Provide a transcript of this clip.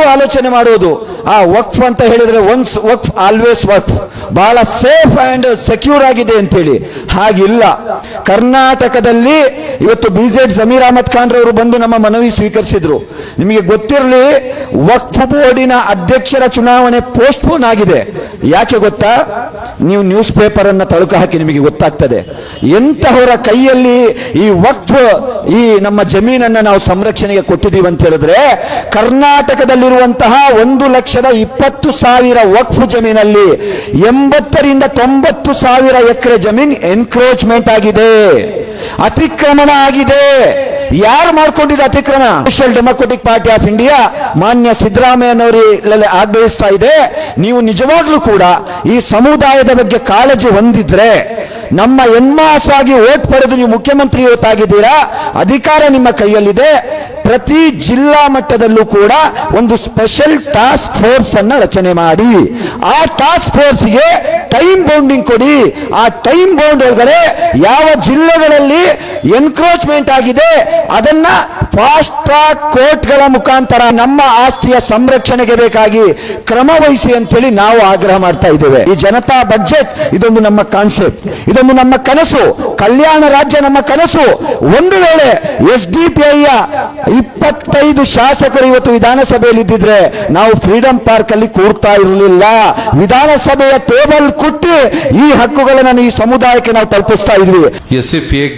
ಬರುವ ಆಲೋಚನೆ ಮಾಡುವುದು. ಆ ವಕ್ಫ್ ಅಂತ ಹೇಳಿದ್ರೆ ಒನ್ಸ್ ವಕ್ಫ್ ಆಲ್ವೇಸ್ ವಕ್ಫ್. ಬಹಳ ಸೇಫ್ ಅಂಡ್ ಸೆಕ್ಯೂರ್ ಆಗಿದೆ ಅಂತೇಳಿ. ಹಾಗಿಲ್ಲ. ಕರ್ನಾಟಕದಲ್ಲಿ ಇವತ್ತು ಬಿಜೆಡ್ ಜಮೀರ್ ಅಹಮದ್ ಖಾನ್ ರವರು ಬಂದು ನಮ್ಮ ಮನವಿ ಸ್ವೀಕರಿಸಿದ್ರು. ನಿಮಗೆ ಗೊತ್ತಿರಲಿ, ವಕ್ಫ್ ಬೋರ್ಡಿನ ಅಧ್ಯಕ್ಷರ ಚುನಾವಣೆ ಪೋಸ್ಟ್ ಪೋನ್ ಆಗಿದೆ. ಯಾಕೆ ಗೊತ್ತಾ? ನೀವು ನ್ಯೂಸ್ ಪೇಪರ್ ಅನ್ನ ತಳುಕು ಹಾಕಿ ನಿಮಗೆ ಗೊತ್ತಾಗ್ತದೆ. ಎಂತಹವರ ಕೈಯಲ್ಲಿ ಈ ವಕ್ಫ್, ಈ ನಮ್ಮ ಜಮೀನನ್ನ ನಾವು ಸಂರಕ್ಷಣೆಗೆ ಕೊಟ್ಟಿದ್ದೀವಿ ಅಂತ ಹೇಳಿದ್ರೆ ಕರ್ನಾಟಕದಲ್ಲಿರುವಂತಹ ಒಂದು ಲಕ್ಷದ ಇಪ್ಪತ್ತು ಸಾವಿರ ವಕ್ಫ್ ಜಮೀನಲ್ಲಿ ಎಂಬತ್ತರಿಂದ ತೊಂಬತ್ತು ಸಾವಿರ ಎಕರೆ ಜಮೀನ್ ಎನ್ಕ್ರೋಚ್ಮೆಂಟ್ ಆಗಿದೆ. ಅತಿಕ್ರಮಣ ಆಗಿದೆ. ಯಾರು ಮಾಡ್ಕೊಂಡಿದ್ದ ಅತಿಕ್ರಮ social democratic party of India ಮಾನ್ಯ ಸಿದ್ದರಾಮಯ್ಯನವರಲ್ಲಿ ಆಗ್ರಹಿಸ್ತಾ ಇದೆ. ನೀವು ನಿಜವಾಗ್ಲೂ ಕೂಡ ಈ ಸಮುದಾಯದ ಬಗ್ಗೆ ಕಾಳಜಿ ಹೊಂದಿದ್ರೆ ನಮ್ಮ ಎನ್ಮಾಸಾಗಿ ಓಟ್ ಪಡೆದು ನೀವು ಮುಖ್ಯಮಂತ್ರಿ ಇವತ್ತಾಗಿದ್ದೀರಾ? ಅಧಿಕಾರ ನಿಮ್ಮ ಕೈಯಲ್ಲಿದೆ. ಪ್ರತಿ ಜಿಲ್ಲಾ ಮಟ್ಟದಲ್ಲೂ ಕೂಡ ಒಂದು ಸ್ಪೆಷಲ್ ಟಾಸ್ಕ್ ಫೋರ್ಸ್ ಅನ್ನ ರಚನೆ ಮಾಡಿ. ಆ ಟಾಸ್ಕ್ ಫೋರ್ಸ್ಗೆ ಟೈಮ್ ಬೌಂಡಿಂಗ್ ಕೊಡಿ. ಆ ಟೈಮ್ ಬೌಂಡ್ ಒಳಗಡೆ ಯಾವ ಜಿಲ್ಲೆಗಳಲ್ಲಿ ಎನ್ಕ್ರೋಚ್ಮೆಂಟ್ ಆಗಿದೆ, ಅದನ್ನ ಫಾಸ್ಟ್ ಟ್ರ್ಯಾಕ್ ಕೋರ್ಟ್ಗಳ ಮುಖಾಂತರ ನಮ್ಮ ಆಸ್ತಿಯ ಸಂರಕ್ಷಣೆಗೆ ಬೇಕಾಗಿ ಕ್ರಮ ವಹಿಸಿ ಅಂತೇಳಿ ನಾವು ಆಗ್ರಹ ಮಾಡ್ತಾ ಇದ್ದೇವೆ. ಈ ಜನತಾ ಬಜೆಟ್ ಇದೊಂದು ನಮ್ಮ ಕಾನ್ಸೆಪ್ಟ್ ಇದೊಂದು ನಮ್ಮ ಕನಸು, ಕಲ್ಯಾಣ ರಾಜ್ಯ ನಮ್ಮ ಕನಸು. ಒಂದು ವೇಳೆ ಎಸ್ ಡಿ ಪಿ ಐಯ ಇಪ್ಪತ್ತೈದು ಶಾಸಕರು ಇವತ್ತು ವಿಧಾನಸಭೆಯಲ್ಲಿ ಇದ್ದಿದ್ರೆ ನಾವು ಫ್ರೀಡಂ ಪಾರ್ಕ್ ಅಲ್ಲಿ ಕೂರ್ತಾ ಇರಲಿಲ್ಲ. ವಿಧಾನಸಭೆಯ ಟೇಬಲ್ ಕೊಟ್ಟು ಈ ಹಕ್ಕುಗಳನ್ನು ಈ ಸಮುದಾಯಕ್ಕೆ ನಾವು ತಲುಪಿಸ್ತಾ ಇದ್ವಿ. ಎಸ್ ಎಫ್ ಏಕ್